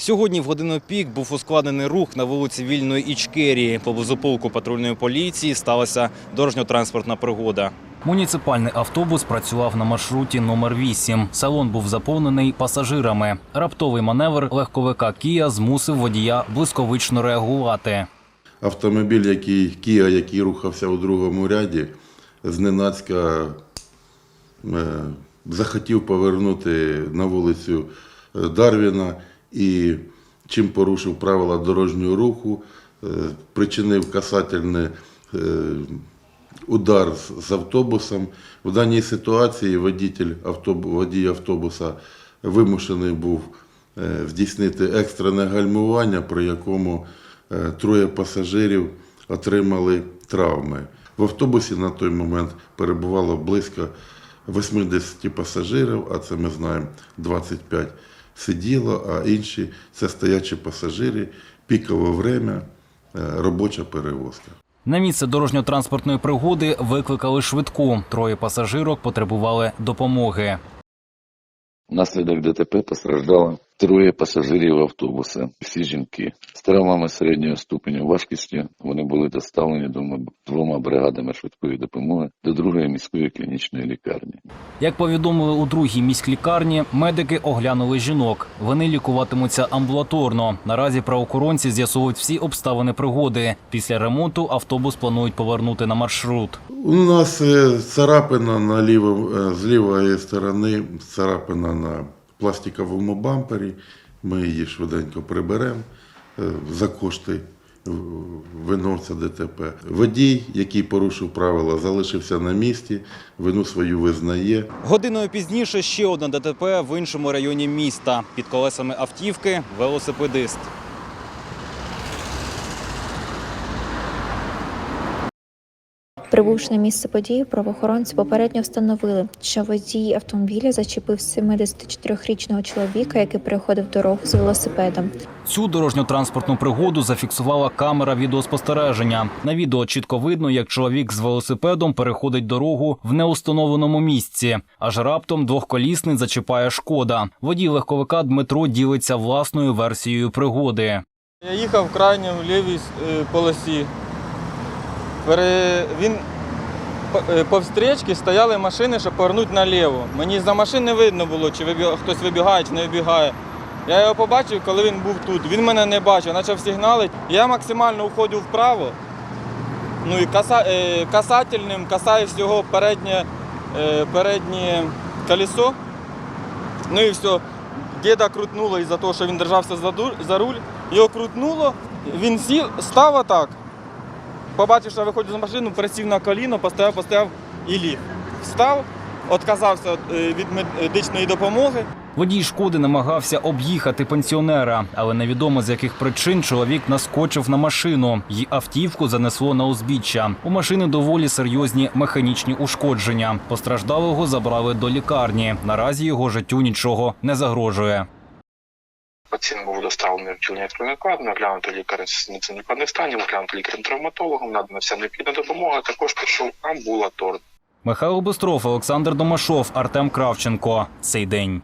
Сьогодні в годину пік був ускладнений рух на вулиці Вільної Ічкерії. Поблизу полку патрульної поліції сталася дорожньо-транспортна пригода. Муніципальний автобус працював на маршруті номер 8 Салон був заповнений пасажирами. Раптовий маневр легковика Кія змусив водія блисковично реагувати. Автомобіль, який Кія, який рухався у другому ряді, зненацька е, захотів повернути на вулицю е, Дарвіна і чим порушив правила дорожнього руху, е, причинив касательний е, удар з- автобусом. В даній ситуації водій автобуса вимушений був е, здійснити екстрене гальмування, при якому троє пасажирів отримали травми. В автобусі на той момент перебувало близько 80 пасажирів, а це ми знаємо 25 сиділо, а інші це стоячі пасажири, пікове время, е, робоча перевозка. На місце дорожньо-транспортної пригоди викликали швидку. Троє пасажирок потребували допомоги. Наслідок ДТП постраждало троє пасажирів автобуса, всі жінки. З травмами середнього ступеню важкості вони були доставлені двома, двома бригадами швидкої допомоги до другої міської клінічної лікарні. Як повідомили у другій міськлікарні, медики оглянули жінок. Вони лікуватимуться амбулаторно. Наразі правоохоронці з'ясовують всі обставини пригоди. Після ремонту автобус планують повернути на маршрут. У нас е, царапина на лівому, е, з лівої сторони, царапина на пластиковому бампері. Ми її швиденько приберемо е, за кошти е, виновця ДТП. Водій, який порушив правила, залишився на місці, вину свою визнає. Годиною пізніше ще одне ДТП в іншому районі міста. Під колесами автівки велосипедист. Прибувши на місце події, правоохоронці попередньо встановили, що водій автомобіля зачепив 74-річного чоловіка, який переходив дорогу з велосипедом. Цю дорожньо-транспортну пригоду зафіксувала камера відеоспостереження. На відео чітко видно, як чоловік з велосипедом переходить дорогу в неустановленому місці. Аж раптом двохколісний зачіпає шкода. Водій легковика Дмитро ділиться власною версією пригоди. Я їхав крайньо в лівій е, полосі. Пере... Він по- е, повстрічки стояли машини, щоб повернути наліво. Мені за машин не видно було, чи вибіг... хтось вибігає, чи не вибігає. Я його побачив, коли він був тут. Він мене не бачив, почав сигналити. Я максимально уходив вправо. Ну і каса... е, касательним касаюсь його переднє, е, переднє колесо. Ну і все. Діда крутнуло із-за того, що він держався за руль. Його крутнуло, він сів, став отак. Побачив, що я виходжу з машини, присів на коліно, постояв, постояв і ліг. Встав, відказався е, від медичної допомоги. Водій шкоди намагався об'їхати пенсіонера, але невідомо з яких причин чоловік наскочив на машину. Її автівку занесло на узбіччя. У машини доволі серйозні механічні ушкодження. Постраждалого забрали до лікарні. Наразі його життю нічого не загрожує. Пацієнт був доставлений в відділення лікарні, оглянути лікарем в надзвичайних стані, оглянути лікарем-травматологом, надана вся необхідна допомога, також пішов амбулаторно. Михайло Бостров, Олександр Домашов, Артем Кравченко. Цей день.